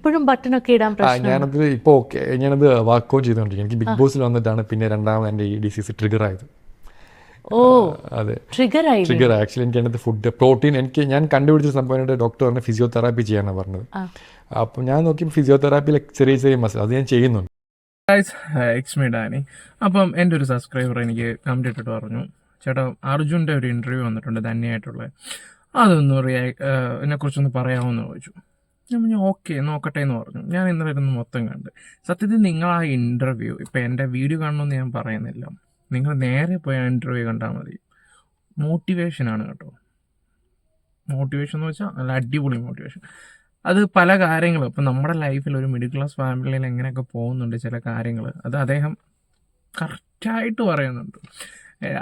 ഇപ്പോഴും ബട്ടണൊക്കെ ഇടാൻ പ്രശ്നം ഞാനത് ഇപ്പോൾ ഓക്കെ ഞാനത് വാക്കോ ചെയ്തുകൊണ്ടിരിക്കും എനിക്ക് ബിഗ് ബോസിൽ വന്നിട്ടാണ് പിന്നെ രണ്ടാമത് എന്റെ ഈ ഡിസീസ് ട്രിഗർ ആയത്. ഓ അതെ. ട്രിഗർ ആയി. ട്രിഗർ ആക്ച്വലി എനിക്ക് അതിനകത്ത് ഫുഡ് പ്രോട്ടീൻ എനിക്ക് ഞാൻ കണ്ടുപിടിച്ച സംഭവം ഡോക്ടർ പറഞ്ഞ ഫിസിയോതെറാപ്പി ചെയ്യാനാണ് പറഞ്ഞത്. അപ്പൊ ഞാൻ നോക്കി ഫിസിയോതെറാപ്പിയിൽ ചെറിയ ചെറിയ മസിൽ അത് ഞാൻ ചെയ്യുന്നുണ്ട്. എക്സ് മീ ഡാനി അപ്പം എന്റെ ഒരു സബ്സ്ക്രൈബർ എനിക്ക് കമന്റ് ഇട്ടിട്ട് പറഞ്ഞു ചേട്ടാ അർജുന്റെ ഒരു ഇന്റർവ്യൂ വന്നിട്ടുണ്ട് തന്നെയായിട്ടുള്ള അതൊന്ന് റിയാ എന്നെക്കുറിച്ചൊന്ന് പറയാമെന്ന് ചോദിച്ചു. ഞാൻ പറഞ്ഞു ഓക്കെ നോക്കട്ടെ എന്ന് പറഞ്ഞു. ഞാൻ ഇന്നലെ ഇരുന്ന് മൊത്തം കണ്ട്. സത്യത്തിൽ നിങ്ങൾ ആ ഇന്റർവ്യൂ ഇപ്പം എന്റെ വീഡിയോ കാണണമെന്ന് ഞാൻ പറയുന്നില്ല. നിങ്ങൾ നേരെ പോയി ആ ഇന്റർവ്യൂ കണ്ടാൽ മതി. മോട്ടിവേഷനാണ് കേട്ടോ. മോട്ടിവേഷൻ എന്ന് വെച്ചാൽ നല്ല അടിപൊളി മോട്ടിവേഷൻ അത് പല കാര്യങ്ങളും ഇപ്പം നമ്മുടെ ലൈഫിൽ ഒരു മിഡിൽ ക്ലാസ് ഫാമിലിയിൽ എങ്ങനെയൊക്കെ പോകുന്നുണ്ട് ചില കാര്യങ്ങൾ അത് അദ്ദേഹം കറക്റ്റായിട്ട് പറയുന്നുണ്ട്.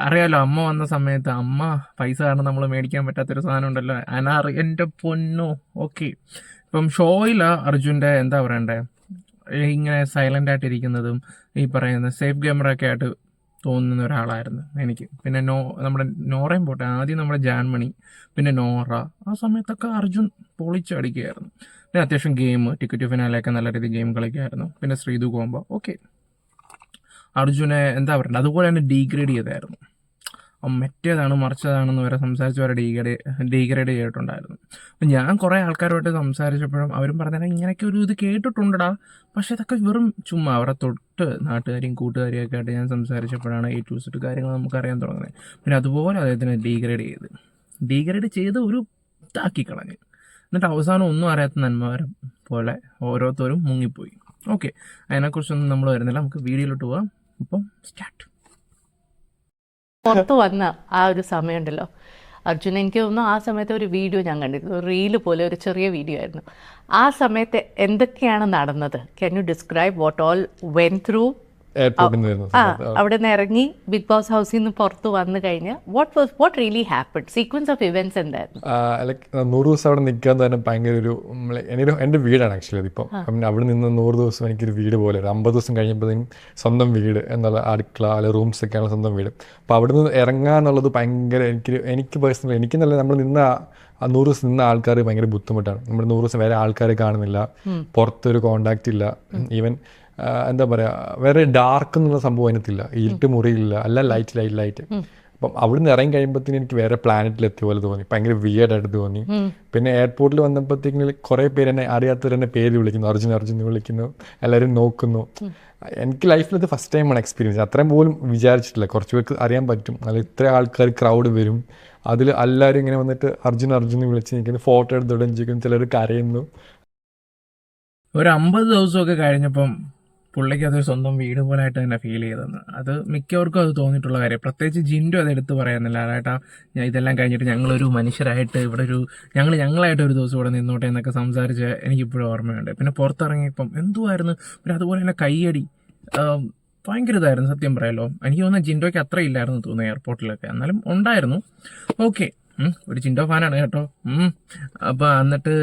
അറിയാലോ അമ്മ വന്ന സമയത്ത് അമ്മ പൈസ കാരണം നമ്മൾ മേടിക്കാൻ പറ്റാത്തൊരു സാധനം ഉണ്ടല്ലോ അനാറി എന്റെ പൊന്നോ ഓക്കെ. ഇപ്പം ഷോയിൽ അർജുന്റെ എന്താ പറയണ്ടേ? ഇങ്ങനെ സൈലന്റ് ആയിട്ട് ഇരിക്കുന്നതും ഈ പറയുന്ന സേഫ് ഗെയിമറൊക്കെ ആയിട്ട് തോന്നുന്ന ഒരാളായിരുന്നു എനിക്ക്. പിന്നെ നോ നമ്മുടെ നോറയും പോട്ടെ ആദ്യം നമ്മുടെ ജാൻമണി പിന്നെ നോറ ആ സമയത്തൊക്കെ അർജുൻ പൊളിച്ചടിക്കുകയായിരുന്നു പിന്നെ അത്യാവശ്യം ഗെയിം ടിക്കറ്റ് ഫിനാലൊക്കെ നല്ല രീതിയിൽ ഗെയിം കളിക്കുമായിരുന്നു പിന്നെ ശ്രീതു കോമ്പ ഓക്കെ അർജുനെ എന്താ പറയണ്ടത് അതുപോലെ തന്നെ ഡീഗ്രേഡ് ചെയ്തായിരുന്നു. മറ്റേതാണ് മറിച്ചതാണെന്ന് വരെ സംസാരിച്ച് വരെ ഡീഗ്രേഡ് ഡീഗ്രേഡ് ചെയ്തിട്ടുണ്ടായിരുന്നു. അപ്പം ഞാൻ കുറേ ആൾക്കാരുമായിട്ട് സംസാരിച്ചപ്പോഴും അവരും പറഞ്ഞാൽ ഇങ്ങനെയൊക്കെ ഒരു ഇത് കേട്ടിട്ടുണ്ടടാ. പക്ഷെ ഇതൊക്കെ വെറും ചുമ്മാ അവരെ തൊട്ട് നാട്ടുകാരെയും കൂട്ടുകാരെയും ഒക്കെ ആയിട്ട് ഞാൻ സംസാരിച്ചപ്പോഴാണ് ഈ ടൂസിട്ട് കാര്യങ്ങൾ നമുക്കറിയാൻ തുടങ്ങുന്നത്. പിന്നെ അതുപോലെ അദ്ദേഹത്തിനെ ഡീഗ്രേഡ് ചെയ്ത്. ഡീഗ്രേഡ് ചെയ്ത് ഒരു ഇതാക്കി കളഞ്ഞ്. എന്നിട്ട് അവസാനം ഒന്നും അറിയാത്ത നന്മവരെ പോലെ ഓരോരുത്തരും മുങ്ങിപ്പോയി. ഓക്കെ അതിനെക്കുറിച്ചൊന്നും നമ്മൾ വരുന്നില്ല. നമുക്ക് വീഡിയോയിലോട്ട് പോവാം. ഇപ്പം സ്റ്റാർട്ട്. പുറത്ത് വന്ന ആ ഒരു സമയമുണ്ടല്ലോ. അർജുൻ എനിക്ക് തോന്നുന്നു ആ സമയത്ത് ഒരു വീഡിയോ ഞാൻ കണ്ടിരുന്നു. റീൽ പോലെ ഒരു ചെറിയ വീഡിയോ ആയിരുന്നു. ആ സമയത്ത് എന്തൊക്കെയാണ് നടന്നത്? Can you describe what all went through ആ അവിടെ നിന്ന് ഇറങ്ങി ബിഗ് ബോസ് ഹൗസിൽ നിന്ന് പുറത്ത് വന്നു കഴിഞ്ഞ് what was what really happen sequence of events എന്തായിരുന്നു? നൂറ് ദിവസം അവിടെ നിൽക്കാൻ തന്നെ ഭയങ്കര ഒരു എന്റെ എന്റെ വീടാണ് ആക്ച്വലി അതിപ്പോൾ അപ്പം അവിടെ നിന്ന് നൂറ് ദിവസം എനിക്കൊരു വീട് പോലെ ഒരു അമ്പത് ദിവസം കഴിഞ്ഞപ്പോഴത്തേക്കും സ്വന്തം വീട് എന്നുള്ള അടുക്കള അല്ലെ റൂംസ് ഒക്കെയാണ് സ്വന്തം വീട്. അപ്പോൾ അവിടെ നിന്ന് ഇറങ്ങുക എന്നുള്ളത് ഭയങ്കര എനിക്ക് എനിക്ക് പേഴ്സണൽ എനിക്ക് നല്ല നമ്മൾ നിന്ന നൂറ് ദിവസം നിന്ന ആൾക്കാർ ഭയങ്കര ബുദ്ധിമുട്ടാണ്. നമ്മൾ നൂറ് ദിവസം വേറെ ആൾക്കാരെ കാണുന്നില്ല. പുറത്തൊരു കോണ്ടാക്റ്റ് ഇല്ല. ഈവൻ എന്താ പറയുക വേറെ ഡാർക്ക് എന്നുള്ള സംഭവം അതിനകത്തില്ല. ഇരുട്ട് മുറിയില്ല. അല്ല ലൈറ്റ് ലൈറ്റ് ലൈറ്റ് അപ്പം അവിടെ നിന്ന് ഇറങ്ങി കഴിയുമ്പോഴത്തേന് എനിക്ക് വേറെ പ്ലാനറ്റിൽ എത്തിയ പോലെ തോന്നി. ഭയങ്കര വിയേഡ് ആയിട്ട് തോന്നി. പിന്നെ എയർപോർട്ടിൽ വന്നപ്പോഴത്തേക്കും കുറേ പേര് എന്നെ അറിയാത്തവർ എന്നെ പേര് വിളിക്കുന്നു. അർജുൻ അർജുൻ എന്ന് വിളിക്കുന്നു. എല്ലാവരും നോക്കുന്നു. എനിക്ക് ലൈഫിൽ ഇത് ഫസ്റ്റ് ടൈമാണ് എക്സ്പീരിയൻസ് അത്രയും പോലും വിചാരിച്ചിട്ടില്ല. കുറച്ച് പേർക്ക് അറിയാൻ പറ്റും. അല്ല ഇത്ര ആൾക്കാർ ക്രൗഡ് വരും. അതിൽ എല്ലാവരും ഇങ്ങനെ വന്നിട്ട് അർജുൻ അർജുൻ എന്ന് വിളിച്ച് നിൽക്കുന്നു ഫോട്ടോ എടുത്തോടെ ചിലർ കരയുന്നു. ഒരു അമ്പത് ദിവസമൊക്കെ കഴിഞ്ഞപ്പം പുള്ളിക്ക് അതൊരു സ്വന്തം വീട് പോലായിട്ട് തന്നെ ഫീൽ ചെയ്തെന്ന് അത് മിക്കവർക്കും അത് തോന്നിയിട്ടുള്ള കാര്യം. പ്രത്യേകിച്ച് ജിൻഡു അത് എടുത്ത് പറയുന്നില്ല ചേട്ടാ ഞാൻ ഇതെല്ലാം കഴിഞ്ഞിട്ട് ഞങ്ങളൊരു മനുഷ്യരായിട്ട് ഇവിടെ ഒരു ഞങ്ങൾ ഞങ്ങളായിട്ട് ഒരു ദിവസം ഇവിടെ നിന്നോട്ടെ എന്നൊക്കെ സംസാരിച്ച് എനിക്കിപ്പോഴും ഓർമ്മയുണ്ട്. പിന്നെ പുറത്തിറങ്ങിയപ്പം എന്തുമായിരുന്നു പിന്നെ അതുപോലെ തന്നെ കയ്യടി. ഭയങ്കര ഇതായിരുന്നു. സത്യം പറയാലോ എനിക്ക് തോന്നുന്നു ജിൻഡോയ്ക്ക് അത്ര ഇല്ലായിരുന്നു തോന്നുന്നു എയർപോർട്ടിലൊക്കെ എന്നാലും ഉണ്ടായിരുന്നു. ഓക്കെ ഒരു ചിൻഡോ ഫാനാണ് കേട്ടോ. അപ്പൊ അപ്പോൾ എന്നിട്ട്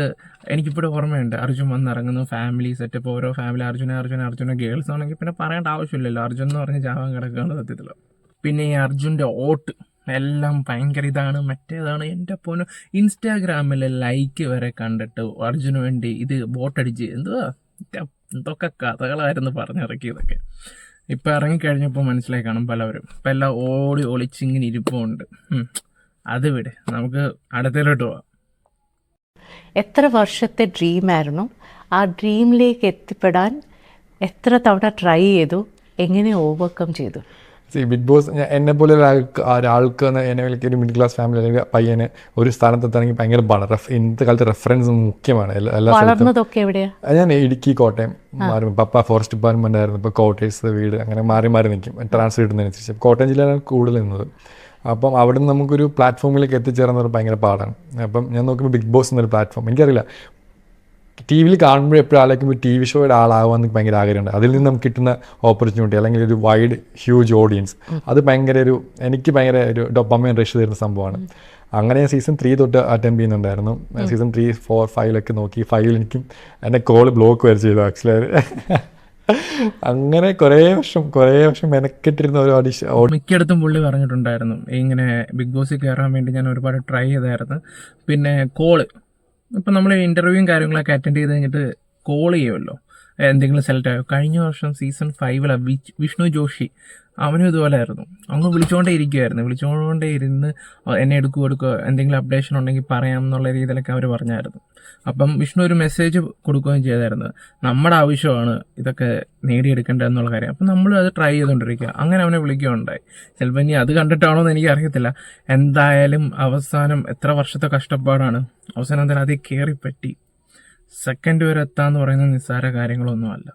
എനിക്കിപ്പോഴും ഓർമ്മയുണ്ട്. അർജുൻ വന്നിറങ്ങുന്നു ഫാമിലി സെറ്റപ്പ് ഓരോ ഫാമിലി അർജുന അർജുന അർജുന ഗേൾസ് ആണെങ്കിൽ പിന്നെ പറയേണ്ട ആവശ്യമില്ലല്ലോ. അർജുൻ എന്ന് പറഞ്ഞ് ജാവാൻ കിടക്കുകയാണ് സത്യത്തിൽ. പിന്നെ ഈ അർജുന്റെ ഓട്ട് എല്ലാം ഭയങ്കര ഇതാണ് മറ്റേതാണ് എന്റെ പോലും ഇൻസ്റ്റാഗ്രാമിൽ ലൈക്ക് വരെ കണ്ടിട്ട് അർജുന് വേണ്ടി ഇത് ബോട്ടടിച്ച് എന്തുവാ? എന്തൊക്കെ കഥകളായിരുന്നു പറഞ്ഞിറക്കിയതൊക്കെ ഇപ്പം ഇറങ്ങിക്കഴിഞ്ഞപ്പോൾ മനസ്സിലായി കാണും പലവരും. ഇപ്പം എല്ലാം ഓടി ഒളിച്ചിങ്ങനെ ഇരിപ്പുണ്ട്. അത് വിടെ. നമുക്ക് അടുത്തതിലോട്ട് പോവാം. എത്ര വർഷത്തെ ഡ്രീമായിരുന്നു? ആ ഡ്രീമിലേക്ക് എത്തിപ്പെടാൻ എത്ര തവണ ട്രൈ ചെയ്തു? എങ്ങനെ ഓവർകം ചെയ്തു? സി ബിഗ് ബോസ് ഞാൻ- എന്നെ പോലെ ഒരാൾക്ക് എന്ന് വിളിക്കുക ഒരു മിഡിൽ ക്ലാസ് ഫാമിലി അല്ലെങ്കിൽ പയ്യന് ഒരു സ്ഥാനത്തെത്താണെങ്കിൽ ഭയങ്കര പാടാണ് ഇന്നത്തെ കാലത്ത് റെഫറൻസ് മുഖ്യമാണ്. എല്ലാ സ്ഥലത്തും. ഞാൻ ഇടുക്കി കോട്ടയം മാറി. പപ്പ ഫോറസ്റ്റ് ഡിപ്പാർട്ട്മെന്റ് ആയിരുന്നു. ഇപ്പോൾ കോട്ടേഴ്സ് വീട് അങ്ങനെ മാറി മാറി നിൽക്കും. ട്രാൻസ്ഫർ ഇടുന്നതിനനുസരിച്ച്. കോട്ടയം ജില്ലയിലാണ് കൂടുതൽ നിന്നത്. അപ്പം അവിടെ നിന്ന് നമുക്കൊരു പ്ലാറ്റ്ഫോമിലേക്ക് എത്തിച്ചേർന്നത് ഭയങ്കര പാടാണ്. അപ്പം ഞാൻ നോക്കുമ്പോൾ ബിഗ് ബോസ് എന്നൊരു പ്ലാറ്റ്ഫോം എനിക്കറിയില്ല. ടി വിയിൽ കാണുമ്പോൾ എപ്പോഴും ആലോചിക്കുമ്പോൾ ടി വി ഷോയുടെ ആളാവാൻ ഭയങ്കര ആഗ്രഹമുണ്ട്. അതിൽ നിന്ന് നമുക്ക് കിട്ടുന്ന ഓപ്പർച്യൂണിറ്റി അല്ലെങ്കിൽ ഒരു വൈഡ് ഹ്യൂജ് ഓഡിയൻസ് അത് ഭയങ്കര ഒരു എനിക്ക് ഭയങ്കര ഒരു ഡൊപ്പമേൻ റഷ് തരുന്ന സംഭവമാണ്. അങ്ങനെ ഞാൻ സീസൺ ത്രീ തൊട്ട് അറ്റൻഡ് ചെയ്യുന്നുണ്ടായിരുന്നു. സീസൺ ത്രീ ഫോർ ഫൈവിലൊക്കെ നോക്കി ഫൈവിൽ എനിക്കും എന്റെ കോൾ ബ്ലോക്ക് വരെ ചെയ്തു ആക്ച്വലി അങ്ങനെ കുറേ വർഷം കുറേ വർഷം മെനക്കെട്ടിരുന്ന ഒരു ഓഡിഷൻ മിക്കയിടത്തും പുള്ളി പറഞ്ഞിട്ടുണ്ടായിരുന്നു. ഇങ്ങനെ ബിഗ് ബോസിൽ കയറാൻ വേണ്ടി ഞാൻ ഒരുപാട് ട്രൈ ചെയ്തായിരുന്നു. പിന്നെ കോൾ ഇപ്പം നമ്മൾ ഇന്റർവ്യൂവും കാര്യങ്ങളൊക്കെ അറ്റൻഡ് ചെയ്ത് കഴിഞ്ഞിട്ട് കോൾ ചെയ്യുമല്ലോ. എന്തെങ്കിലും സെലക്ട് ആയോ? കഴിഞ്ഞ വർഷം സീസൺ ഫൈവിലെ വിഷ്ണു ജോഷി അവനും ഇതുപോലെ ആയിരുന്നു. അങ്ങ് വിളിച്ചുകൊണ്ടേ ഇരിക്കുമായിരുന്നു വിളിച്ചുകൊണ്ടേ ഇരുന്ന് എന്നെ എടുക്കുക എടുക്കുക എന്തെങ്കിലും അപ്ഡേഷൻ ഉണ്ടെങ്കിൽ പറയാം എന്നുള്ള രീതിയിലൊക്കെ അവർ പറഞ്ഞായിരുന്നു. അപ്പം വിഷ്ണു ഒരു മെസ്സേജ് കൊടുക്കുകയും ചെയ്തായിരുന്നു. നമ്മുടെ ആവശ്യമാണ് ഇതൊക്കെ നേടിയെടുക്കേണ്ടത് എന്നുള്ള കാര്യം. അപ്പം നമ്മൾ അത് ട്രൈ ചെയ്തുകൊണ്ടിരിക്കുക അങ്ങനെ അവനെ വിളിക്കുകയുണ്ടായി. ചിലപ്പോൾ ഇനി അത് കണ്ടിട്ടാണോ എന്ന് എനിക്കറിയത്തില്ല എന്തായാലും അവസാനം എത്ര വർഷത്തെ കഷ്ടപ്പാടാണ്. അവസാനം തന്നെ അതിൽ കയറിപ്പറ്റി സെക്കൻഡ് വരെ എത്താന്ന് പറയുന്നത് നിസ്സാര കാര്യങ്ങളൊന്നും അല്ല.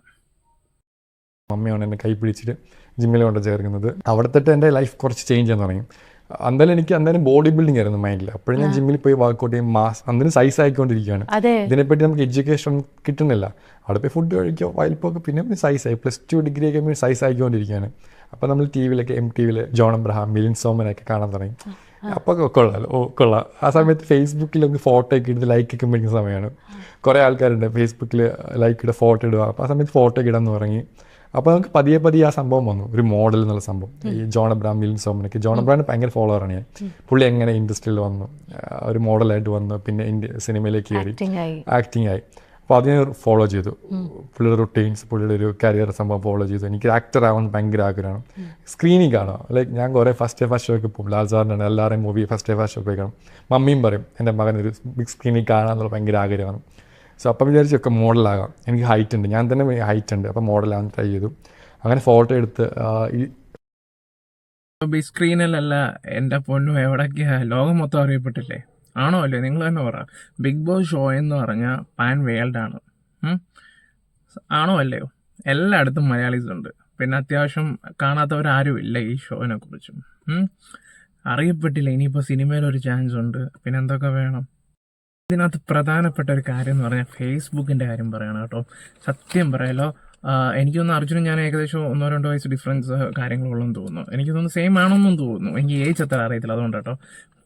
മമ്മിയാണ് എന്നെ കൈ പിടിച്ചിട്ട് ജിമ്മിൽ കൊണ്ട് ചേർക്കുന്നത്. അവിടത്തെ എന്റെ ലൈഫ് കുറച്ച് ചേഞ്ച് ചെയ്യാൻ തുടങ്ങി അന്നേരം എനിക്ക് അന്നേരം ബോഡി ബിൽഡിംഗ് ആയിരുന്നു മൈൻഡിൽ അപ്പോഴും ഞാൻ ജിമ്മിൽ പോയി വർക്കൗട്ട് ചെയ്യും മാസ് അന്നേരം സൈസ് ആയിക്കൊണ്ടിരിക്കുകയാണ് ഇതിനെപ്പറ്റി നമുക്ക് എഡ്യൂക്കേഷൻ കിട്ടുന്നില്ല. അവിടെ പോയി ഫുഡ് കഴിക്കുക വയൽപ്പൊക്കെ പിന്നെ സൈസ് ആയി. പ്ലസ് ടു ഡിഗ്രി ഒക്കെ സൈസ് ആയിക്കൊണ്ടിരിക്കുകയാണ് അപ്പോൾ നമ്മൾ ടി വിയിലൊക്കെ എം ടി വിയിൽ ജോൺ അബ്രഹാം മിലിൻ സോമനൊക്കെ കാണാൻ തുടങ്ങി. അപ്പോൾ കൊള്ളാം ഓ കൊള്ളാം. ആ സമയത്ത് ഫേസ്ബുക്കിൽ ഒന്ന് ഫോട്ടോ ഒക്കെ എടുത്ത് ലൈക്ക് ഒക്കെ മേടിക്കുന്ന സമയമാണ് കുറേ ആൾക്കാരുണ്ട് ഫേസ്ബുക്കിൽ ലൈക്ക് ഇട ഫോട്ടോ ഇടുക. അപ്പോൾ ആ സമയത്ത് ഫോട്ടോ ഒക്കെ ഇടാൻ തുടങ്ങി അപ്പോൾ നമുക്ക് പതിയെ പതിയെ ആ സംഭവം വന്നു. ഒരു മോഡൽ എന്നുള്ള സംഭവം. ഈ ജോൺ അബ്രാം വില്യം സോമനൊക്കെ ജോൺ അബ്രാമിന് ഭയങ്കര ഫോളോവറാണ് ഞാൻ. പുള്ളി എങ്ങനെ ഇൻഡസ്ട്രിയിൽ വന്നു? ഒരു മോഡലായിട്ട് വന്നു. പിന്നെ ഇന്ത്യ സിനിമയിലേക്ക് കയറി ആക്ടിങ് ആയി. ആക്ടിങ് അത് ഞാൻ ഫോളോ ചെയ്തു. പുള്ളിയുടെ റുട്ടീൻസ് പുള്ളിയുടെ ഒരു കരിയർ സംഭവം ഫോളോ ചെയ്തു. എനിക്ക് ആക്ടർ ആവാൻ ഭയങ്കര ആഗ്രഹമാണ്. സ്ക്രീനിങ് കാണാം ലൈക്ക് ഞാൻ കുറേ ഫസ്റ്റ് ഡേ ഫസ്റ്റ് ഷോയ്ക്ക് പോകും. ലാൽ സാറിന്റെ എല്ലാവരെയും movie first day first show പോയി കാണും മമ്മിയും പറയും എന്റെ മകൻ ഒരു ബിഗ് സ്ക്രീനിൽ കാണാമെന്നുള്ള ഭയങ്കര ആഗ്രഹമാണ്. സോ അപ്പം വിചാരിച്ചൊക്കെ മോഡലാകാം എനിക്ക് ഹൈറ്റ് ഉണ്ട്. ഞാൻ തന്നെ ഹൈറ്റ് ഉണ്ട്. അപ്പം മോഡലാകാൻ ട്രൈ ചെയ്തു. അങ്ങനെ ഫോട്ടോ എടുത്ത് ഈ ബിഗ് സ്ക്രീനിലല്ല എന്റെ പൊന്നും എവിടൊക്കെയാ? ലോകം മൊത്തം അറിയപ്പെട്ടില്ലേ? ആണോ അല്ലേ? നിങ്ങൾ തന്നെ പറ. ബിഗ് ബോസ് ഷോ എന്ന് പറഞ്ഞാൽ പാൻ വേൾഡ് ആണ്. ആണോ അല്ലയോ? എല്ലായിടത്തും മലയാളീസ് ഉണ്ട്. പിന്നെ അത്യാവശ്യം കാണാത്തവരാരും ഇല്ല ഈ ഷോനെ കുറിച്ചും. അറിയപ്പെട്ടില്ല. ഇനിയിപ്പോൾ സിനിമയിൽ ഒരു ചാൻസ് ഉണ്ട്. പിന്നെ എന്തൊക്കെ വേണം? ഇതിനകത്ത് പ്രധാനപ്പെട്ട ഒരു കാര്യം എന്ന് പറഞ്ഞാൽ ഫേസ്ബുക്കിന്റെ കാര്യം പറയണം കേട്ടോ. സത്യം പറയാലോ എനിക്കൊന്ന് അർജുനും ഞാൻ ഏകദേശം ഒന്നോ രണ്ടോ വയസ്സ് ഡിഫറൻസ് കാര്യങ്ങളുള്ളെന്ന് തോന്നുന്നു. എനിക്ക് തോന്നുന്നു സെയിം ആണെന്നും തോന്നുന്നു. എനിക്ക് ഏജ് അത്ര അറിയത്തില്ല. അതുകൊണ്ട് കേട്ടോ.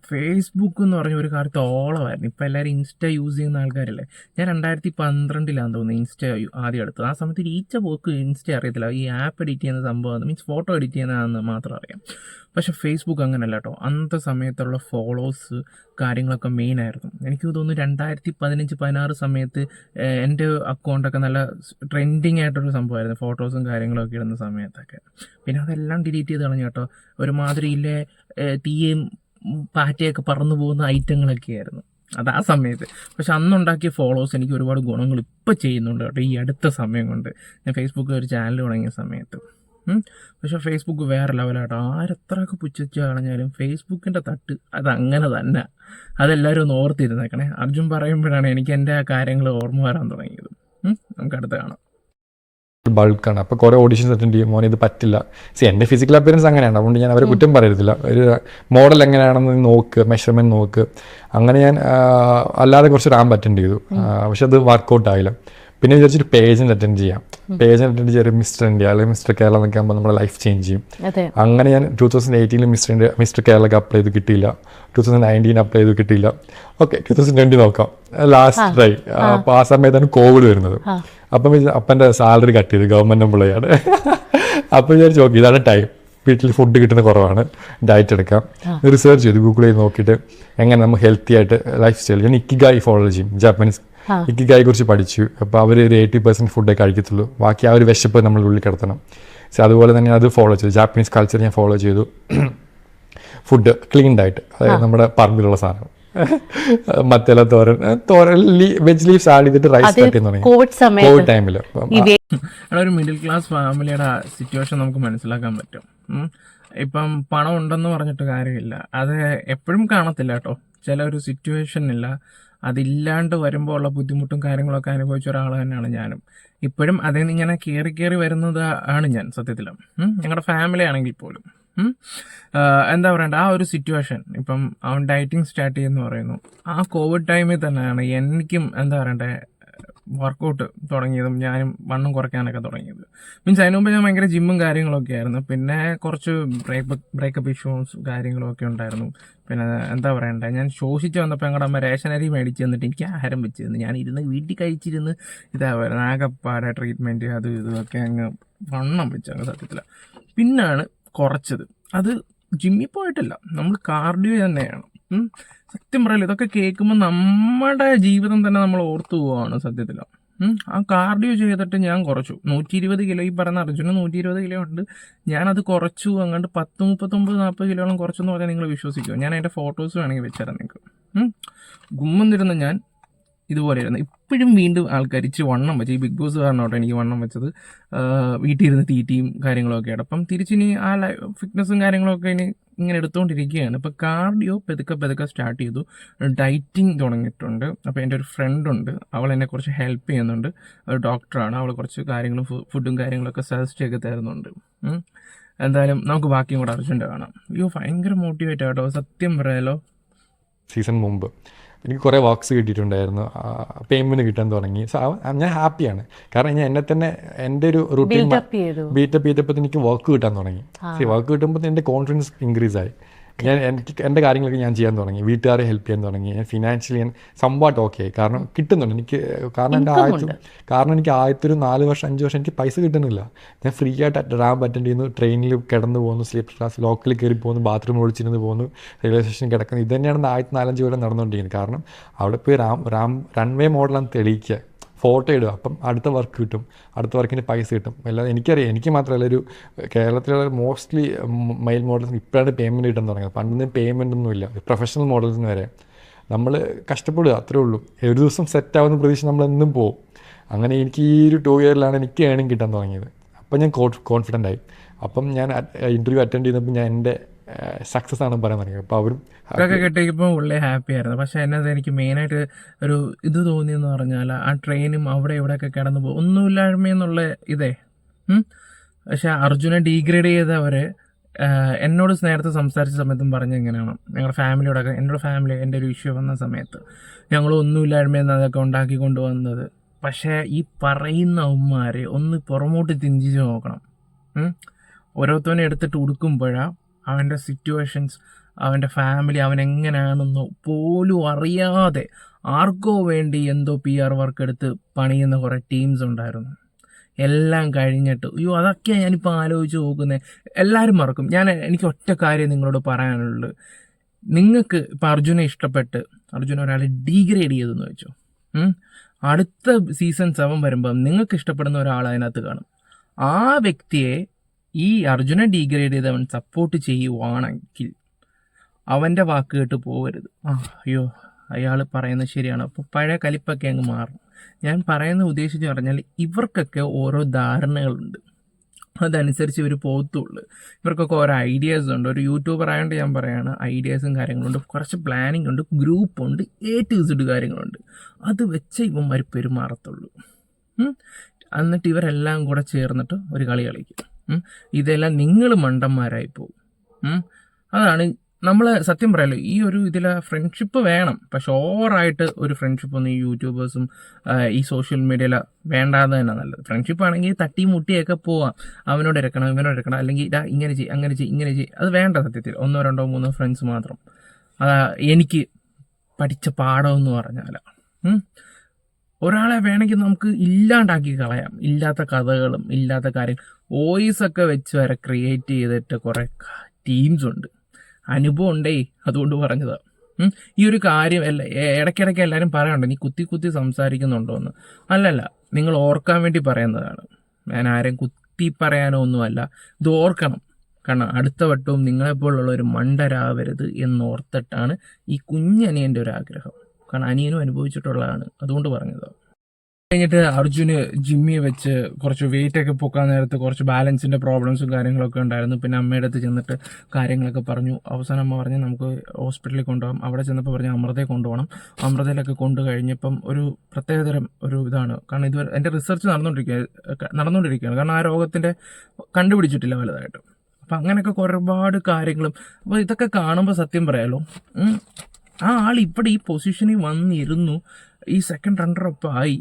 ഫേസ്ബുക്ക് എന്ന് പറഞ്ഞ ഒരു കാലത്ത് ഓളമായിരുന്നു. ഇപ്പം എല്ലാവരും ഇൻസ്റ്റ യൂസ് ചെയ്യുന്ന ആൾക്കാരല്ലേ? ഞാൻ രണ്ടായിരത്തി പന്ത്രണ്ടിലാണെന്ന് തോന്നുന്നു ഇൻസ്റ്റ ആദ്യം എടുത്തത്. ആ സമയത്ത് ഈച്ച പോക്ക് ഇൻസ്റ്റ അറിയത്തില്ല. ഈ ആപ്പ് എഡിറ്റ് ചെയ്യുന്ന സംഭവമാണ് മീൻസ് ഫോട്ടോ എഡിറ്റ് ചെയ്യുന്നതാണെന്ന് മാത്രം അറിയാം. പക്ഷേ ഫേസ്ബുക്ക് അങ്ങനെയല്ല കേട്ടോ. അന്നത്തെ സമയത്തുള്ള ഫോളോസ് കാര്യങ്ങളൊക്കെ മെയിൻ ആയിരുന്നു. എനിക്ക് തോന്നുന്നു രണ്ടായിരത്തി പതിനഞ്ച് പതിനാറ് സമയത്ത് എന്റെ അക്കൗണ്ടൊക്കെ നല്ല ട്രെൻഡിങ് ആയിട്ടൊരു സംഭവമായിരുന്നു. ഫോട്ടോസും കാര്യങ്ങളൊക്കെ ഇടുന്ന സമയത്തൊക്കെ. പിന്നെ അതെല്ലാം ഡിലീറ്റ് ചെയ്ത് കളഞ്ഞു കേട്ടോ. ഇല്ലേ തീയും പാറ്റയൊക്കെ പറന്നു പോകുന്ന ഐറ്റങ്ങളൊക്കെ ആയിരുന്നു അത് ആ സമയത്ത്. പക്ഷെ അന്നുണ്ടാക്കിയ ഫോളോവേഴ്സ് എനിക്ക് ഒരുപാട് ഗുണങ്ങൾ ഇപ്പം ചെയ്യുന്നുണ്ട് കേട്ടോ ഈ അടുത്ത സമയം കൊണ്ട്. ഞാൻ ഫേസ്ബുക്കിൽ ഒരു ചാനൽ തുടങ്ങിയ സമയത്ത്. പക്ഷെ ഫേസ്ബുക്ക് വേറെ ലെവലാട്ടോ. ആരെത്രയൊക്കെ പുച്ഛിച്ച് കളഞ്ഞാലും ഫേസ്ബുക്കിന്റെ തട്ട് അത് അങ്ങനെ തന്നെ. അതെല്ലാവരും ഒന്ന് ഓർത്തിരുന്നേക്കണേ. അർജുൻ പറയുമ്പോഴാണ് എനിക്ക് എന്റെ ആ കാര്യങ്ങൾ ഓർമ്മ വരാൻ തുടങ്ങിയത്. നമുക്ക് അടുത്ത് കാണാം. ബൾക്കാണ് അപ്പോൾ കുറേ ഓഡിഷൻസ് അറ്റൻഡ് ചെയ്യും. മോനെ ഇത് പറ്റില്ല. സി എന്റെ ഫിസിക്കൽ അപ്പിയറൻസ് അങ്ങനെയാണ്. അതുകൊണ്ട് ഞാൻ അവരെ കുറ്റം പറയരുതില്ല. ഒരു മോഡൽ എങ്ങനെയാണെന്ന് നോക്ക് മെഷർമെന്റ് നോക്ക്. അങ്ങനെ ഞാൻ അല്ലാതെ കുറച്ച് റാമ്പ് അറ്റൻഡ് ചെയ്തു. പക്ഷെ അത് വർക്കൗട്ട് ആയില്ല. പിന്നെ വിചാരിച്ചൊരു പേജന്റ് അറ്റൻഡ് ചെയ്യാം. പേജന്റ് അറ്റൻഡ് ചെയ്യാൻ മിസ്റ്റർ ഇന്ത്യ അല്ലെങ്കിൽ മിസ്റ്റർ കേരള എന്നൊക്കെ ആകുമ്പോൾ നമ്മുടെ ലൈഫ് ചേഞ്ച് ചെയ്യും. അങ്ങനെ ഞാൻ ടൂ തൗസൻഡ് എയ്റ്റീനിൽ മിസ്റ്റർ ഇന്ത്യ മിസ്റ്റർ കേരളക്ക് അപ്ലൈ ചെയ്ത് കിട്ടിയില്ല. ടൂ തൗസൻഡ് നയന്റീൻ അപ്ലൈ ചെയ്ത് കിട്ടിയില്ല. ഓക്കെ ടൂ തൗസൻഡ് ട്വന്റി നോക്കാം. ലാസ്റ്റ് ട്രൈ അപ്പോൾ ആ സമയത്താണ് കോവിഡ് വരുന്നത്. അപ്പം അപ്പന്റെ സാലറി കട്ട് ചെയ്ത് ഗവൺമെന്റ് എംപ്ലോയാണ് അപ്പം വിചാരിച്ചു നോക്കി ഇതാണ് ടൈം വീട്ടിൽ ഫുഡ് കിട്ടുന്ന കുറവാണ്. ഡയറ്റ് എടുക്കാം. റിസർച്ച് ചെയ്തു ഗൂഗിൾ ചെയ്ത് നോക്കിയിട്ട് എങ്ങനെ നമ്മൾ ഹെൽത്തി ആയിട്ട് ലൈഫ് സ്റ്റൈൽ ഞാൻ ഇക്കിഗായി ഫോളോ ചെയ്യും ജാപ്പനീസ് ഇക്കിഗായെ കുറിച്ച് പഠിച്ചു. അപ്പോൾ അവർ ഒരു എയ്റ്റി പെർസെന്റ് ഫുഡേ കഴിക്കത്തുള്ളൂ. ബാക്കി ആ ഒരു വിശപ്പ് നമ്മൾ ഉള്ളിൽ കിടത്തണം. സോ അതുപോലെ തന്നെ അത് ഫോളോ ചെയ്തു. ജാപ്പനീസ് കൾച്ചർ ഞാൻ ഫോളോ ചെയ്തു. ഫുഡ് ക്ലീൻ ഡയറ്റ് അതായത് നമ്മുടെ പറമ്പിലുള്ള സാധനം. മറ്റെല്ലാം തോരൻ. തോരൻ വെജ് ലീവ്സ് ആഡ് ചെയ്തിട്ട് റൈസ് കട്ട് ചെയ്യുന്ന കോവിഡ് ടൈമിൽ ഒരു മിഡിൽ ക്ലാസ് ഫാമിലിയുടെ സിറ്റുവേഷൻ നമുക്ക് മനസ്സിലാക്കാൻ പറ്റും. ഇപ്പം പണം ഉണ്ടെന്ന് പറഞ്ഞിട്ട് കാര്യമില്ല. അത് എപ്പോഴും കാണത്തില്ല കേട്ടോ. ചില ഒരു സിറ്റുവേഷനില്ല അതില്ലാണ്ട് വരുമ്പോൾ ഉള്ള ബുദ്ധിമുട്ടും കാര്യങ്ങളൊക്കെ അനുഭവിച്ച ഒരാൾ തന്നെയാണ് ഞാനും. ഇപ്പോഴും അതിൽ നിന്ന് ഇങ്ങനെ കയറി കയറി വരുന്നത് ആണ് ഞാൻ സത്യത്തിൽ ഞങ്ങളുടെ ഫാമിലി ആണെങ്കിൽ പോലും. എന്താ പറയണ്ട? ആ ഒരു സിറ്റുവേഷൻ ഇപ്പം അവൻ ഡയറ്റിങ് സ്റ്റാർട്ട് ചെയ്യുന്ന പറയുന്നു. ആ കോവിഡ് ടൈമിൽ തന്നെയാണ് എനിക്കും എന്താ പറയണ്ടേ? വർക്കൗട്ട് തുടങ്ങിയതും ഞാനും വണ്ണം കുറയ്ക്കാനൊക്കെ തുടങ്ങിയത്. മീൻസ് അതിനു മുമ്പ് ഞാൻ ഭയങ്കര ജിമ്മും കാര്യങ്ങളൊക്കെ ആയിരുന്നു. പിന്നെ കുറച്ച് ബ്രേക്ക് ബ്രേക്കപ്പ് ഇഷ്യൂസ് കാര്യങ്ങളൊക്കെ ഉണ്ടായിരുന്നു. പിന്നെ എന്താ പറയണ്ടേ? ഞാൻ ശോഷിച്ച് വന്നപ്പോൾ ഞങ്ങളുടെ അമ്മ റേഷനരി മേടിച്ച് തന്നിട്ട് എനിക്ക് ആഹാരം വെച്ച് തന്നു. ഞാൻ ഇരുന്ന് വീട്ടിൽ കഴിച്ചിരുന്ന് ഇതാവായിരുന്നു ആകെപ്പാടെ ട്രീറ്റ്മെന്റ് അത് ഇതൊക്കെ അങ്ങ് വണ്ണം വെച്ചു അങ്ങ് സത്യത്തിൽ പിന്നാണ് കുറച്ചത്. അത് ജിമ്മി പോയിട്ടില്ല. നമ്മൾ കാർഡിയോ തന്നെയാണ്. സത്യം പറയല്ലോ ഇതൊക്കെ കേൾക്കുമ്പോൾ നമ്മുടെ ജീവിതം തന്നെ നമ്മൾ ഓർത്തു പോവാണ് സത്യത്തിൽ. ആ കാർഡിയോ ചെയ്തിട്ട് ഞാൻ കുറച്ചു. നൂറ്റി ഇരുപത് കിലോ ഈ പറയുന്ന അർജുന നൂറ്റി ഇരുപത് കിലോ ഉണ്ട്. ഞാനത് കുറച്ചു അങ്ങോട്ട് പത്ത് മുപ്പത്തൊമ്പത് നാൽപ്പത് കിലോളം കുറച്ചെന്ന് പറഞ്ഞാൽ നിങ്ങൾ വിശ്വസിക്കുമോ ഞാൻ അതിന്റെ ഫോട്ടോസ് വേണമെങ്കിൽ വെച്ചുതരാം നിങ്ങൾക്ക്. ഗുമ്മെന്നിരുന്ന ഞാൻ ഇതുപോലെ ഇരുന്നു ഇപ്പോഴും വീണ്ടും ആൾക്കാർ ഇച്ചിരി വണ്ണം വെച്ച് ഈ ബിഗ് ബോസ് കാരണോട്ടോ എനിക്ക് വണ്ണം വെച്ചത്. വീട്ടിലിരുന്ന് ഇരുന്ന് തീറ്റിയും കാര്യങ്ങളൊക്കെ അപ്പം തിരിച്ചിനി ആ ഫിറ്റ്നസ്സും കാര്യങ്ങളൊക്കെ ഇനി ഇങ്ങനെ എടുത്തുകൊണ്ടിരിക്കുകയാണ് ഇപ്പം കാർഡിയോ പെതുക്കെ പെതുക്കെ സ്റ്റാർട്ട് ചെയ്തു. ഡയറ്റിംഗ് തുടങ്ങിയിട്ടുണ്ട്. അപ്പോൾ എന്റെ ഒരു ഫ്രണ്ട് ഉണ്ട്. അവൾ എന്നെ കുറച്ച് ഹെൽപ്പ് ചെയ്യുന്നുണ്ട്. ഒരു ഡോക്ടറാണ് അവൾ കുറച്ച് കാര്യങ്ങളും ഫുഡും കാര്യങ്ങളൊക്കെ സജസ്റ്റ് ഒക്കെ തരുന്നുണ്ട്. എന്തായാലും നമുക്ക് ബാക്കിയും കൂടെ അർജന്റ് കാണാം. അയ്യോ ഭയങ്കര മോട്ടിവേറ്റ് ആട്ടോ. സത്യം പറയാലോ. സീസൺ മുമ്പ്. എനിക്ക് കുറേ വർക്ക്സ് കിട്ടിയിട്ടുണ്ടായിരുന്നു. പേയ്മെന്റ് കിട്ടാൻ തുടങ്ങി. സോ ഞാൻ ഹാപ്പിയാണ് കാരണം ഞാൻ എന്നെ തന്നെ എന്റെ ഒരു റുട്ടീൻ ബീറ്റപ്പ് ചെയ്തപ്പോൾ എനിക്ക് വർക്ക് കിട്ടാൻ തുടങ്ങി. വർക്ക് കിട്ടുമ്പോൾ എന്റെ കോൺഫിഡൻസ് ഇൻക്രീസ് ആയി. ഞാൻ എനിക്ക് എന്റെ കാര്യങ്ങളൊക്കെ ഞാൻ ചെയ്യാൻ തുടങ്ങി. വീട്ടുകാരെ ഹെൽപ്പ് ചെയ്യാൻ തുടങ്ങി. ഞാൻ ഫിനാൻഷ്യലി ഞാൻ സംഭവമായിട്ട് ഓക്കെ ആയി കാരണം കിട്ടുന്നുണ്ട്. എനിക്ക് കാരണം എന്റെ ആയത്തും കാരണം എനിക്ക് ആയത്തൊരു നാല് വർഷം അഞ്ച് വർഷം എനിക്ക് പൈസ കിട്ടുന്നില്ല. ഞാൻ ഫ്രീ ആയിട്ട് റാമ്പ് അറ്റൻഡ് ചെയ്യുന്നു. ട്രെയിനിൽ കിടന്നു പോകുന്നു. സ്ലീപ്പർ ക്ലാസ് ലോക്കലിൽ കയറി പോകുന്നു. ബാത്റൂം ഒളിച്ചിരുന്ന് പോകുന്നു. റെയിൽവേ സ്റ്റേഷനിൽ കിടക്കുന്നു. ഇത് തന്നെയാണ് നാലഞ്ച് കൊല്ലം നടന്നുകൊണ്ടിരിക്കുന്നത്. കാരണം അവിടെ പോയി റാം റാം റൺവേ മോഡലാണ് തെളിയിക്കുക. ഫോട്ടോ ഇടുക. അപ്പം അടുത്ത വർക്ക് കിട്ടും. അടുത്ത വർക്കിന് പൈസ കിട്ടും. എല്ലാം എനിക്കറിയാം. എനിക്ക് മാത്രമല്ല ഒരു കേരളത്തിലുള്ള മോസ്റ്റ്ലി മെയിൽ മോഡൽസ് ഇപ്പോഴാണ് പേയ്മെന്റ് കിട്ടാൻ തുടങ്ങിയത്. പണ്ടൊന്നും പേയ്മെന്റ് ഒന്നുമില്ല പ്രൊഫഷണൽ മോഡൽസിന് വരെ. നമ്മൾ കഷ്ടപ്പെടുക അത്രേ ഉള്ളൂ. ഒരു ദിവസം സെറ്റ് ആവുന്ന പ്രതീക്ഷ നമ്മൾ എന്നും പോകും അങ്ങനെ എനിക്ക് ഈ ഒരു ടു ഇയറിലാണ് എനിക്ക് ഏണിങ് കിട്ടാൻ തുടങ്ങിയത്. അപ്പം ഞാൻ കോൺഫിഡന്റ് ആയി. അപ്പം ഞാൻ ഇന്റർവ്യൂ അറ്റൻഡ് ചെയ്തപ്പോൾ ഞാൻ എന്റെ സക്സസ് ആണ് പറയാൻ തുടങ്ങിയത് അപ്പോൾ അവരും ഒക്കെ കിട്ടിയപ്പോൾ ഹാപ്പി ആയിരുന്നു. പക്ഷെ എന്നത് എനിക്ക് മെയിനായിട്ട് ഒരു ഇത് തോന്നിയെന്ന് പറഞ്ഞാൽ ആ ട്രെയിനും അവിടെ ഇവിടെയൊക്കെ കിടന്നു പോകും ഒന്നുമില്ലായ്മയെന്നുള്ള ഇതേ. പക്ഷെ അർജുനെ ഡീഗ്രേഡ് ചെയ്തവര് എന്നോട് നേരത്തെ സംസാരിച്ച സമയത്തും പറഞ്ഞ എങ്ങനെയാണ് ഞങ്ങളുടെ ഫാമിലിയോടൊക്കെ എന്നോട് ഫാമിലി എന്റെ ഒരു ഇഷ്യൂ വന്ന സമയത്ത് ഞങ്ങൾ ഒന്നുമില്ലായ്മയെന്ന് അതൊക്കെ ഉണ്ടാക്കി കൊണ്ടുവന്നത്. പക്ഷേ ഈ പറയുന്ന ഉമ്മാരെ ഒന്ന് പുറമോട്ട് തിഞ്ചിച്ച് നോക്കണം. ഓരോരുത്തവനെ എടുത്തിട്ട് ഉടുക്കുമ്പോഴാണ് അവന്റെ സിറ്റുവേഷൻസ് അവന്റെ ഫാമിലി അവൻ എങ്ങനെയാണെന്നോ പോലും അറിയാതെ ആർക്കോ വേണ്ടി എന്തോ പി ആർ വർക്ക് എടുത്ത് പണിയുന്ന കുറേ ടീംസ് ഉണ്ടായിരുന്നു. എല്ലാം കഴിഞ്ഞിട്ട് അയ്യോ അതൊക്കെയാണ് ഞാനിപ്പോൾ ആലോചിച്ച് നോക്കുന്നത് എല്ലാവരും മറക്കും. ഞാൻ എനിക്ക് ഒറ്റ കാര്യം നിങ്ങളോട് പറയാനുള്ളത്. നിങ്ങൾക്ക് ഇപ്പം അർജുനെ ഇഷ്ടപ്പെട്ട് അർജുന ഒരാളെ ഡീഗ്രേഡ് ചെയ്തെന്ന് വെച്ചു. അടുത്ത സീസൺ സെവൻ വരുമ്പം നിങ്ങൾക്ക് ഇഷ്ടപ്പെടുന്ന ഒരാൾ അതിനകത്ത് കാണും. ആ വ്യക്തിയെ ഈ അർജുനെ ഡീഗ്രേഡ് ചെയ്ത് അവൻ സപ്പോർട്ട് ചെയ്യുവാണെങ്കിൽ അവന്റെ വാക്ക് കേട്ട് പോകരുത്. ആ അയ്യോ അയാൾ പറയുന്നത് ശരിയാണ്. അപ്പോൾ പഴയ കലിപ്പൊക്കെ അങ്ങ് മാറും. ഞാൻ പറയുന്നത് ഉദ്ദേശിച്ച് പറഞ്ഞാൽ ഇവർക്കൊക്കെ ഓരോ ധാരണകളുണ്ട്. അതനുസരിച്ച് ഇവർ പോകത്തുള്ളൂ. ഇവർക്കൊക്കെ ഓരോ ഐഡിയാസ് ഉണ്ട്. ഒരു യൂട്യൂബർ ആയതുകൊണ്ട് ഞാൻ പറയുകയാണ് ഐഡിയാസും കാര്യങ്ങളുണ്ട് കുറച്ച് പ്ലാനിങ് ഉണ്ട് ഗ്രൂപ്പ് ഉണ്ട് എ ടു ഇസഡ് കാര്യങ്ങളുണ്ട്. അത് വെച്ച് ഇവന്മാർ പെരുമാറത്തുള്ളൂ. എന്നിട്ട് ഇവരെല്ലാം കൂടെ ചേർന്നിട്ട് ഒരു കളി കളിക്കും. ഇതെല്ലാം നിങ്ങൾ മണ്ടന്മാരായി പോകും അതാണ് നമ്മൾ സത്യം പറയാലോ ഈ ഒരു ഇതിൽ ഫ്രണ്ട്ഷിപ്പ് വേണം. പക്ഷെ ഓവറായിട്ട് ഒരു ഫ്രണ്ട്ഷിപ്പ് ഒന്നും ഈ യൂട്യൂബേഴ്സും ഈ സോഷ്യൽ മീഡിയയിൽ വേണ്ടാതെ തന്നെ നല്ലത്. ഫ്രണ്ട്ഷിപ്പ് ആണെങ്കിൽ തട്ടി മുട്ടിയൊക്കെ പോവാം. അവനോട് ഇരക്കണം ഇവനോട് ഇരക്കണം. അല്ലെങ്കിൽ ഇതാ ഇങ്ങനെ ചെയ്യും അങ്ങനെ ചെയ്യും ഇങ്ങനെ ചെയ്യും. അത് വേണ്ട സത്യത്തിൽ. ഒന്നോ രണ്ടോ മൂന്നോ ഫ്രണ്ട്സ് മാത്രം. എനിക്ക് പഠിച്ച പാഠം എന്ന് പറഞ്ഞാൽ ഒരാളെ വേണമെങ്കിൽ നമുക്ക് ഇല്ലാണ്ടാക്കി കളയാം. ഇല്ലാത്ത കഥകളും ഇല്ലാത്ത കാര്യം. വോയിസ് ഒക്കെ വെച്ച് വരെ ക്രിയേറ്റ് ചെയ്തിട്ട് കുറേ ടീംസ് ഉണ്ട്. അനുഭവം ഉണ്ടേ അതുകൊണ്ട് പറഞ്ഞതാണ്. ഈ ഒരു കാര്യം അല്ല ഇടയ്ക്കിടയ്ക്ക് എല്ലാവരും പറയാറുണ്ട് നീ കുത്തി കുത്തി സംസാരിക്കുന്നുണ്ടോ എന്ന് അല്ലല്ല നിങ്ങൾ ഓർക്കാൻ വേണ്ടി പറയുന്നതാണ്. ഞാൻ ആരെയും കുത്തി പറയാനോ ഒന്നുമല്ല ഇത് ഓർക്കണം. കാരണം അടുത്ത വട്ടവും നിങ്ങളെപ്പോലുള്ള ഒരു മണ്ടരാവരുത് എന്നോർത്തിട്ടാണ് ഈ കുഞ്ഞനിയന്റെ ഒരു ആഗ്രഹം. കാരണം അനിയനും അനുഭവിച്ചിട്ടുള്ളതാണ്. അതുകൊണ്ട് പറഞ്ഞതാണ് കഴിഞ്ഞിട്ട് അർജുന് ജിമ്മി വെച്ച് കുറച്ച് വെയിറ്റ് ഒക്കെ പൊക്കാൻ നേരത്ത് കുറച്ച് ബാലൻസിന്റെ പ്രോബ്ലംസും കാര്യങ്ങളൊക്കെ ഉണ്ടായിരുന്നു. പിന്നെ അമ്മയുടെ അടുത്ത് ചെന്നിട്ട് കാര്യങ്ങളൊക്കെ പറഞ്ഞു. അവസാനം അമ്മ പറഞ്ഞ് നമുക്ക് ഹോസ്പിറ്റലിൽ കൊണ്ടുപോകാം. അവിടെ ചെന്നപ്പോൾ പറഞ്ഞു അമൃതയെ കൊണ്ടുപോകണം. അമൃതയിലൊക്കെ കൊണ്ടു കഴിഞ്ഞപ്പം ഒരു പ്രത്യേകതരം ഒരു ഇതാണ്. കാരണം ഇതുവരെ എന്റെ റിസർച്ച് നടന്നുകൊണ്ടിരിക്കുക നടന്നുകൊണ്ടിരിക്കുകയാണ് കാരണം ആ രോഗത്തിന്റെ കണ്ടുപിടിച്ചിട്ടില്ല വലുതായിട്ട്. അപ്പം അങ്ങനെയൊക്കെ ഒരുപാട് കാര്യങ്ങളും. അപ്പോൾ ഇതൊക്കെ കാണുമ്പോൾ സത്യം പറയാലോ ആ ആൾ ഇവിടെ ഈ പൊസിഷനിൽ വന്നിരുന്നു. ഈ സെക്കൻഡ് റണ്ണറപ്പ് ആയി.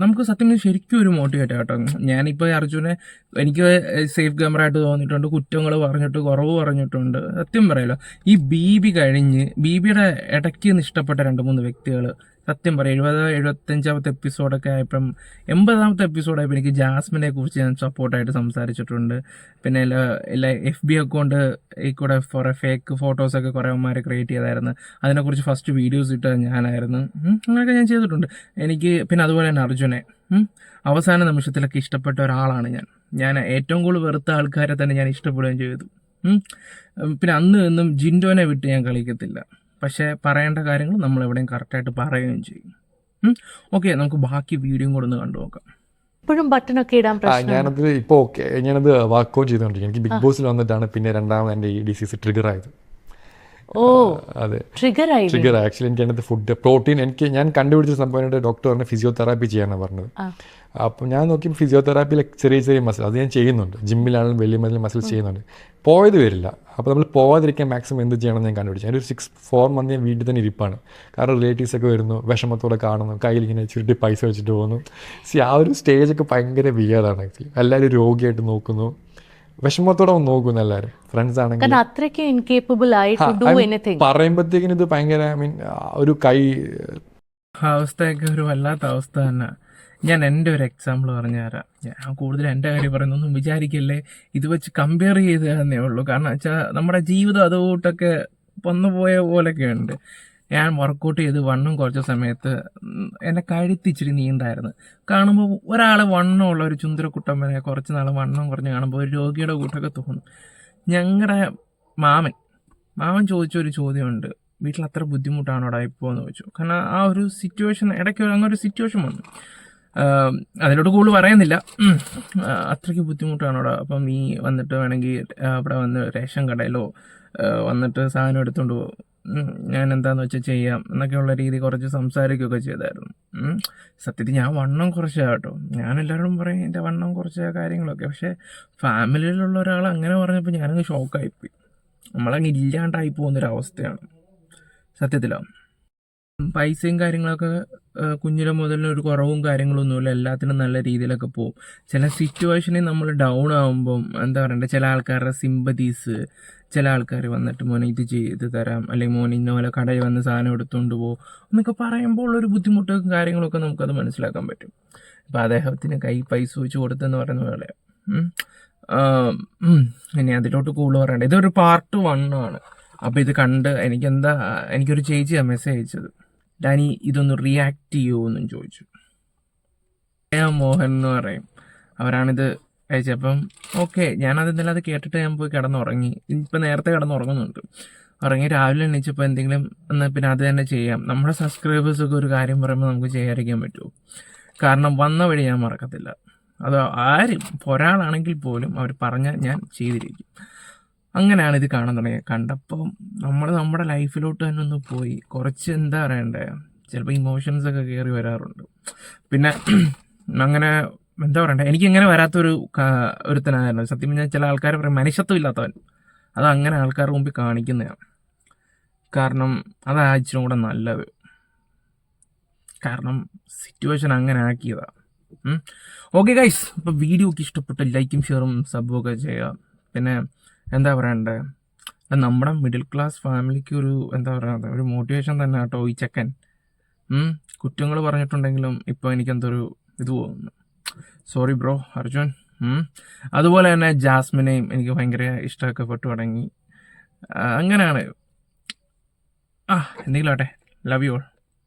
നമുക്ക് സത്യം ശരിക്കും ഒരു മോട്ടിവേറ്റ് കേട്ടോ. ഞാനിപ്പോൾ അർജുനെ എനിക്ക് സേഫ് ഗമറായിട്ട് തോന്നിയിട്ടുണ്ട്. കുറ്റങ്ങൾ പറഞ്ഞിട്ട് കുറവ് പറഞ്ഞിട്ടുണ്ട്. സത്യം പറയല്ലോ. ഈ ബി ബി കഴിഞ്ഞ് ബി ബിയുടെ ഇടയ്ക്ക് നിന്ന് ഇഷ്ടപ്പെട്ട രണ്ട് മൂന്ന് വ്യക്തികൾ സത്യം പറയാം. എഴുപത് എഴുപത്തഞ്ചാമത്തെ എപ്പിസോഡൊക്കെ ആയപ്പം എൺപതാമത്തെ എപ്പിസോഡായപ്പോൾ എനിക്ക് ജാസ്മിനെ കുറിച്ച് ഞാൻ സപ്പോർട്ടായിട്ട് സംസാരിച്ചിട്ടുണ്ട്. പിന്നെ എല്ലാ എഫ് ബി അക്കൗണ്ട് ഈ കൂടെ കുറേ ഫേക്ക് ഫോട്ടോസൊക്കെ കുറേ അമ്മമാർ ക്രിയേറ്റ് ചെയ്തായിരുന്നു. അതിനെക്കുറിച്ച് ഫസ്റ്റ് വീഡിയോസ് ഇട്ടത് ഞാനായിരുന്നു. അങ്ങനെയൊക്കെ ഞാൻ ചെയ്തിട്ടുണ്ട്. എനിക്ക് പിന്നെ അതുപോലെ തന്നെ അർജുനെ. അവസാന നിമിഷത്തിലൊക്കെ ഇഷ്ടപ്പെട്ട ഒരാളാണ് ഞാൻ. ഞാൻ ഏറ്റവും കൂടുതൽ വെറുത്ത ആൾക്കാരെ തന്നെ ഞാൻ ഇഷ്ടപ്പെടുകയും ചെയ്തു. പിന്നെ അന്ന് നിന്നും ജിൻഡോനെ വിട്ട് ഞാൻ കളിക്കത്തില്ല. പക്ഷേ പറയേണ്ട കാര്യങ്ങൾ നമ്മൾ എവിടെയും കറക്റ്റായിട്ട് പറയുകയും ചെയ്യും. ഓക്കെ നമുക്ക് ബാക്കി വീഡിയോയും കൂടെ ഒന്ന് കണ്ടു നോക്കാം. ഇപ്പോഴും ബട്ടണൊക്കെ ഇടാൻ ആ പ്രശ്നം ഞാനത് ഇപ്പോൾ ഓക്കെ ഞാനത് വർക്കൗട്ട് ചെയ്തുകൊണ്ടിരിക്കും എനിക്ക് ബിഗ് ബോസിൽ വന്നിട്ടാണ് പിന്നെ രണ്ടാമത് എന്റെ ഈ ഡിസീസ് ട്രിഗർ ആയത്. ഓ അതെ. ട്രിഗർ ആയി. ട്രിഗർ ആക്ച്വലി എനിക്ക് അതിനകത്ത് ഫുഡ് പ്രോട്ടീൻ എനിക്ക് ഞാൻ കണ്ടുപിടിച്ച സംഭവം ഡോക്ടർ പറഞ്ഞ ഫിസിയോതെറാപ്പി ചെയ്യാനാണ് പറഞ്ഞത്. ആ. അപ്പോൾ ഞാൻ നോക്കി ഫിസിയോതെറാപ്പിയിൽ ചെറിയ ചെറിയ മസിൽ അത് ഞാൻ ചെയ്യുന്നുണ്ട്. ജിമ്മിലാണെങ്കിലും വലിയ വലിയ മസിൽ ചെയ്യുന്നുണ്ട്. പോയത് വരില്ല. അപ്പോൾ നമ്മൾ പോവാതിരിക്കാൻ മാക്സിമം എന്ത് ചെയ്യണമെന്ന് ഞാൻ കണ്ടുപിടിച്ചു. ഞാനൊരു സിക്സ് ഫോർ മന്ത് ഞാൻ വീട്ടിൽ തന്നെ ഇരിപ്പാണ്. കാരണം റിലേറ്റീവ്സ് ഒക്കെ വരുന്നു വിഷമത്തോടെ കാണുന്നു കയ്യിൽ ഇങ്ങനെ ചുരുട്ടി പൈസ വെച്ചിട്ട് പോകുന്നു. സി ആ ഒരു സ്റ്റേജൊക്കെ ഭയങ്കര വിയറാണ് ആക്ച്വലി എല്ലാവരും രോഗിയായിട്ട് നോക്കുന്നു. വിഷമത്തോടെ നോക്കുന്നു എല്ലാവരും ഫ്രണ്ട്സ് ആണെങ്കിൽ പറയുമ്പോഴത്തേക്കിനും ഇത് ഭയങ്കര ഐ മീൻ ഒരു കൈ അവസ്ഥയൊക്കെ ഒരു വല്ലാത്ത അവസ്ഥ തന്നെ. ഞാൻ എന്റെ ഒരു എക്സാമ്പിൾ പറഞ്ഞു തരാം ഞാൻ കൂടുതൽ എന്റെ കാര്യം പറയുന്നൊന്നും വിചാരിക്കല്ലേ? ഇത് വെച്ച് കമ്പയർ ചെയ്ത് തന്നേ ഉള്ളൂ. കാരണം വെച്ചാൽ നമ്മുടെ ജീവിതം അതുകൂട്ടൊക്കെ വന്നു പോയ പോലൊക്കെ ഉണ്ട് ഞാൻ വർക്കൗട്ട് ചെയ്ത് വണ്ണം കുറച്ച സമയത്ത് എന്നെ കഴുത്തിച്ചിരി നീണ്ടായിരുന്നു കാണുമ്പോൾ ഒരാൾ വണ്ണമുള്ള ഒരു ചുന്ദരക്കുട്ടമ്മനെ കുറച്ച് നാൾ വണ്ണം കുറഞ്ഞ് കാണുമ്പോൾ ഒരു രോഗിയുടെ കൂട്ടൊക്കെ തോന്നും. ഞങ്ങളുടെ മാമൻ മാമൻ ചോദിച്ച ഒരു ചോദ്യമുണ്ട്. വീട്ടിൽ അത്ര ബുദ്ധിമുട്ടാണോടാ ഇപ്പോൾ എന്ന് ചോദിച്ചു. കാരണം ആ ഒരു സിറ്റുവേഷൻ ഇടയ്ക്ക് ഒരു- സിറ്റുവേഷൻ വന്നു. അതിലോട്ട് കൂടുതൽ പറയുന്നില്ല. അത്രയ്ക്ക് ബുദ്ധിമുട്ടാണ് അവിടെ. അപ്പം നീ വന്നിട്ട് വേണമെങ്കിൽ അവിടെ വന്ന് റേഷൻ കടയിലോ വന്നിട്ട് സാധനം എടുത്തുകൊണ്ട് പോകും ഞാൻ എന്താന്ന് വെച്ചാൽ ചെയ്യാം എന്നൊക്കെയുള്ള രീതി കുറച്ച് സംസാരിക്കുകയൊക്കെ ചെയ്തായിരുന്നു. സത്യത്തിൽ ഞാൻ വണ്ണം കുറച്ചാണ് കേട്ടോ. ഞാൻ എല്ലാവരോടും പറയും എന്റെ വണ്ണം കുറച്ച കാര്യങ്ങളൊക്കെ. പക്ഷേ ഫാമിലിയിലുള്ള ഒരാൾ അങ്ങനെ പറഞ്ഞപ്പോൾ ഞാനങ്ങ് ഷോക്കായിപ്പോയി നമ്മളങ്ങ് ഇല്ലാണ്ടായി പോകുന്നൊരവസ്ഥയാണ്. സത്യത്തിലാണ് പൈസയും കാര്യങ്ങളൊക്കെ കുഞ്ഞിലെ മുതൽ ഒരു കുറവും കാര്യങ്ങളൊന്നുമില്ല. എല്ലാത്തിനും നല്ല രീതിയിലൊക്കെ പോകും ചില സിറ്റുവേഷനിൽ നമ്മൾ ഡൗൺ ആകുമ്പം എന്താ പറയണ്ടേ ചില ആൾക്കാരുടെ സിമ്പതീസ് ചില ആൾക്കാർ വന്നിട്ട് മോനെ ഇത് ചെയ്ത് തരാം. അല്ലെങ്കിൽ മോൻ ഇന്ന പോലെ കടയിൽ വന്ന് സാധനം എടുത്തുകൊണ്ട് പോകും എന്നൊക്കെ പറയുമ്പോൾ ഉള്ളൊരു ബുദ്ധിമുട്ടും കാര്യങ്ങളൊക്കെ നമുക്കത് മനസ്സിലാക്കാൻ പറ്റും. ഇപ്പം അദ്ദേഹത്തിന് കൈ പൈസ വെച്ച് കൊടുത്തെന്ന് പറയുന്ന പോലെ. ഇനി അതിലോട്ട് കൂടുതൽ പറയണ്ട. ഇതൊരു പാർട്ട് വൺ ആണ്. അപ്പോൾ ഇത് കണ്ട് എനിക്കെന്താ എനിക്കൊരു ചേച്ചിയാണ് മെസ്സേജ് അയച്ചത്. ഡാനി ഇതൊന്ന് റിയാക്ട് ചെയ്യുമോ എന്നും ചോദിച്ചു. മോഹൻ എന്ന് പറയും. അവരാണിത് അയച്ചപ്പം ഓക്കെ ഞാനത് ഇന്നലെ അത് കേട്ടിട്ട് ഞാൻ പോയി കിടന്നുറങ്ങി. ഇപ്പം നേരത്തെ കിടന്നുറങ്ങുന്നുണ്ട്. ഉറങ്ങി രാവിലെ എണീച്ചപ്പോൾ എന്തെങ്കിലും എന്നാൽ പിന്നെ അത് തന്നെ ചെയ്യാം. നമ്മുടെ സബ്സ്ക്രൈബേഴ്സൊക്കെ ഒരു കാര്യം പറയുമ്പോൾ നമുക്ക് ചെയ്യാതിരിക്കാൻ പറ്റുമോ? കാരണം വന്ന വഴി ഞാൻ മറക്കത്തില്ല. അത് ആരും ഒരാളാണെങ്കിൽ പോലും അവർ പറഞ്ഞാൽ ഞാൻ ചെയ്തിരിക്കും. അങ്ങനെയാണ് ഇത് കാണാൻ തുടങ്ങിയത്. കണ്ടപ്പം നമ്മൾ നമ്മുടെ ലൈഫിലോട്ട് തന്നെ ഒന്ന് പോയി. കുറച്ച് എന്താ പറയണ്ടേ? ചിലപ്പോൾ ഇമോഷൻസ് ഒക്കെ കയറി വരാറുണ്ട്. പിന്നെ അങ്ങനെ എന്താ പറയണ്ടേ? എനിക്ക് ഇങ്ങനെ വരാത്തൊരു ഒരുത്തനായിരുന്നു. സത്യം പറഞ്ഞാൽ ചില ആൾക്കാർ പറയും മനുഷ്യത്വം ഇല്ലാത്തവൻ. അത് അങ്ങനെ ആൾക്കാരുടെ മുമ്പിൽ കാണിക്കുന്നതാണ്. കാരണം അതാ ഇച്ചിരി കൂടെ നല്ലത്. കാരണം സിറ്റുവേഷൻ അങ്ങനെ ആക്കിയതാ. ഓക്കെ ഗൈസ് അപ്പോൾ വീഡിയോ ഒക്കെ ഇഷ്ടപ്പെട്ട ലൈക്കും ഷെയറും സബും ഒക്കെ ചെയ്യുക. പിന്നെ എന്താ പറയണ്ടേ? നമ്മുടെ മിഡിൽ ക്ലാസ് ഫാമിലിക്ക് ഒരു എന്താ പറയുക ഒരു മോട്ടിവേഷൻ തന്നെ കേട്ടോ ഈ ചെക്കൻ. കുറ്റങ്ങൾ പറഞ്ഞിട്ടുണ്ടെങ്കിലും ഇപ്പോൾ എനിക്കെന്തോ ഒരു ഇത് പോകുന്നു സോറി ബ്രോ അർജുൻ. അതുപോലെ തന്നെ ജാസ്മിനെയും എനിക്ക് ഭയങ്കര ഇഷ്ടമൊക്കെ പെട്ടു തുടങ്ങി അങ്ങനെയാണ്. ആ എന്തെങ്കിലും ആട്ടെ ലവ് യു ഓൾ